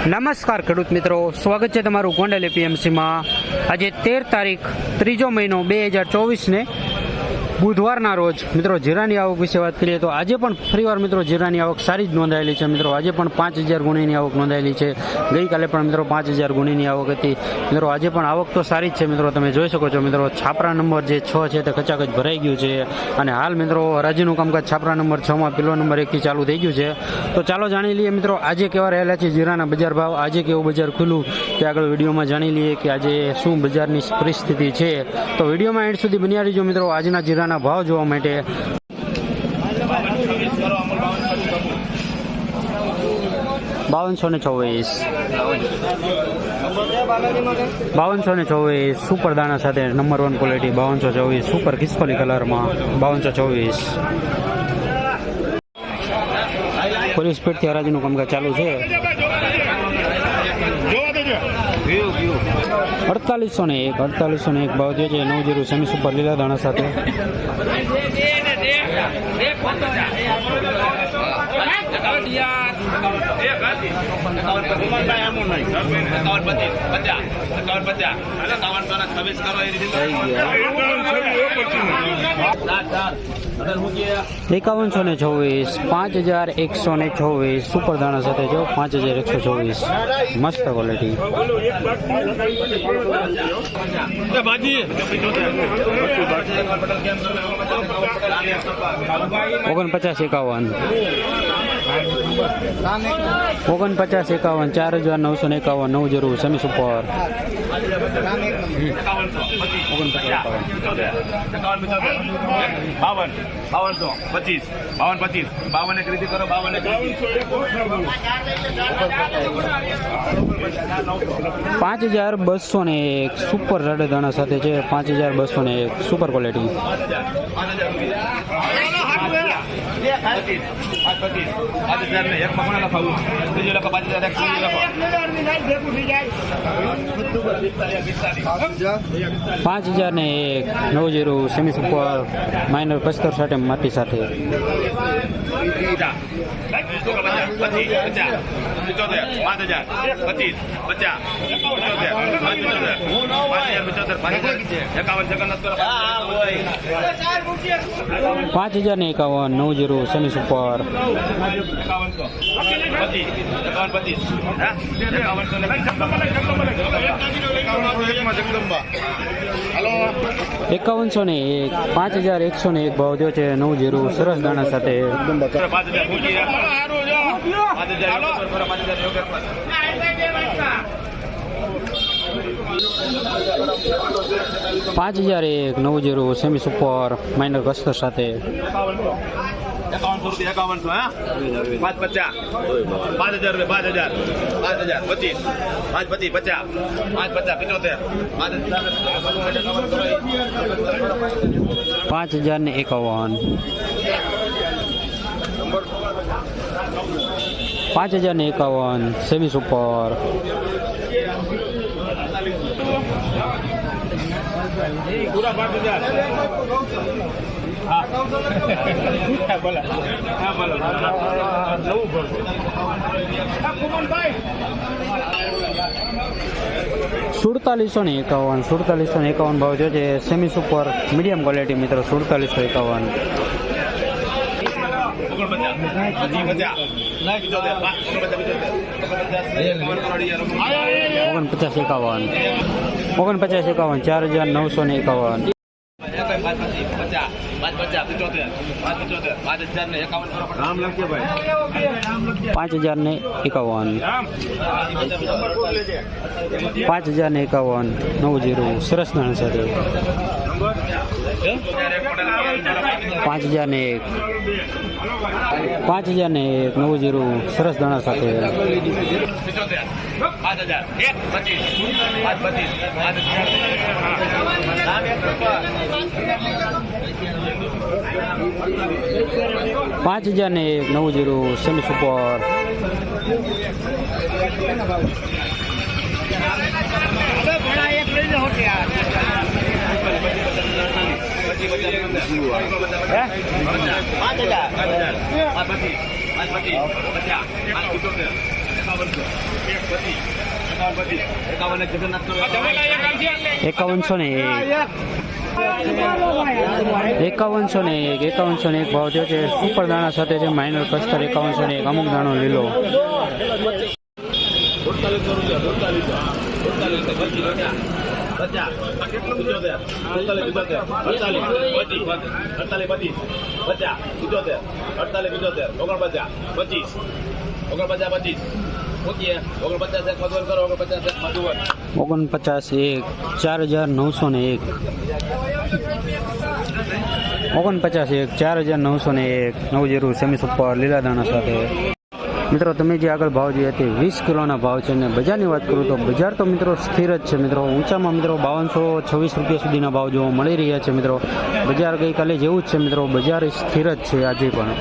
નમસ્કાર ખેડૂત મિત્રો. સ્વાગત છે તમારું ગોંડલ એપીએમસીમાં આજે તેર તારીખ, ત્રીજો મહિનો બે હજાર ચોવીસને બુધવારના રોજ, મિત્રો, જીરાની આવક વિશે વાત કરીએ તો આજે પણ ફરીવાર, મિત્રો, જીરાની આવક સારી જ નોંધાયેલી છે, મિત્રો. આજે પણ પાંચ હજાર ગુણીની આવક નોંધાયેલી છે. ગઈકાલે પણ, મિત્રો, પાંચ હજાર ગુણીની આવક હતી. મિત્રો, આજે પણ આવક તો સારી જ છે, મિત્રો. તમે જોઈ શકો છો, મિત્રો, છાપરા નંબર જે છ છે તે કચાકચ ભરાઈ ગયું છે. અને હાલ, મિત્રો, હરાજીનું કામકાજ છાપરા નંબર છમાં પેલો નંબર એકથી ચાલુ થઈ ગયું છે. તો ચાલો જાણી લઈએ, મિત્રો, આજે કેવા રહેલા છે જીરાના બજાર ભાવ? આજે કેવું બજાર ખુલ્લું? તે આગળ વિડીયોમાં જાણી લઈએ કે આજે શું બજારની પરિસ્થિતિ છે. તો વિડીયોમાં એન્ડ સુધી બન્યા રહીજો, મિત્રો. આજના જીરાના ભાવ જોવા માટે બાવનસો ને ચોવીસ. બાવનસો ને ચોવીસ સુપર દાણા સાથે નંબર વન ક્વોલિટી બાવનસો ચોવીસ સુપર ખિસકોલી કલરમાં, બાવનસો ચોવીસ. પોલીસ સ્પીડથી હરાજીનું કામકાજ ચાલુ છે. અડતાલીસો ને એક અડતાલીસો ને એક ભાવ થયો છે. નવ જીરો સેમી સુપર લીલા દાણા સાથે. એકાવનસો ને ચોવીસ, પાંચ હજાર એકસો ને ચોવીસ, સુપર દાણા સાથે જો પાંચ હજાર એકસો ચોવીસ. મસ્ત ક્વોલિટી ઓગણપચાસ એકાવન. ઓગણપચાસ એકાવન, ચાર હજાર નવસો ને એકાવન, નવ જરૂર સમી સુપર પાંચ હજાર બસો ને એક સુપર રડદાણા દાણા સાથે છે. પાંચ હજાર બસો ને એક સુપર ક્વોલિટી પાંચ પચીસ પાંચ હજાર ને એક નવ જીરો સેમી સુપર માઇનર પચતર સાથે માટી સાથે પાંચ હજાર પાંચ હજાર ને એકાવન, નવ જીરો સેમી સુપર એકાવનસો ને એક, પાંચ હજાર એકસો ને એક ભાવ થયો છે, નવ જીરો સરસ દાણા સાથે. પાંચ હજાર એક, નવ જીરો સેમી સુપર માઇનર કસ્તર સાથે. એકાવનસો રૂપિયા એકાવનસો હા પાંચ પચાસ પાંચ હજાર રૂપિયા પાંચ હજાર પાંચ હજાર પચીસ પાંચ પચીસ પચાસ પાંચ પચાસ પંચોતેર પાંચ પાંચ હજાર ને એકાવન પાંચ હજાર ને એકાવન સેમી સુપર પૂરા પાંચ હજાર હા સુડતાલીસો ને એકાવન, સુડતાલીસો ને એકાવન ભાવ જો છે સેમી સુપર મીડિયમ ક્વોલિટી મિત્રો, સુડતાલીસો એકાવન. ઓગણપચાસ એકાવન. ઓગણપચાસ એકાવન, ચાર હજાર નવસો ને એકાવન. પાંચ હજાર ને એકાવન. પાંચ હજાર ને એકાવન. નવ જીરો સરસ નાણા સાથે પાંચ હજાર ને એક. પાંચ હજાર ને એક નવું જીરું સરસ દાણા સાથે. પાંચ હજાર ને એક નવું જીરું સેમી સુપર. એકાવનસો નો એકાવનસો ને એક, એકાવનસો ને એક ભાવ થયો છે. સુપર દાણા સાથે છે માઇનર કસ્તર એકાવનસો ને એક, અમુક દાણો લીલો. રૂપિયા પચીસ પચાસ સિત્તોતેર સુડતાલીસ અડતાલીસ પચીસ અડતાલીસ, પચીસ, પચાસ ઓગણપચાસ, પચીસ, ઓગણપચાસ ઓગણપચાસ એક ચાર હજાર નવસો ને એક. ઓગણપચાસ એક, ચાર હજાર નવસો ને એક નવ જીરું સેમી સુપર લીલા દાણા સાથે. મિત્રો, તમે જે આગળ ભાવ જોઈએ તે વીસ કિલોના ભાવ છે અને બજારની વાત કરું તો બજાર તો મિત્રો સ્થિર જ છે મિત્રો. ઊંચામાં મિત્રો બાવનસો છવ્વીસ રૂપિયા સુધીના ભાવ જોવા મળી રહ્યા છે મિત્રો. બજાર ગઈકાલે જેવું જ છે મિત્રો. બજાર સ્થિર જ છે આજે પણ.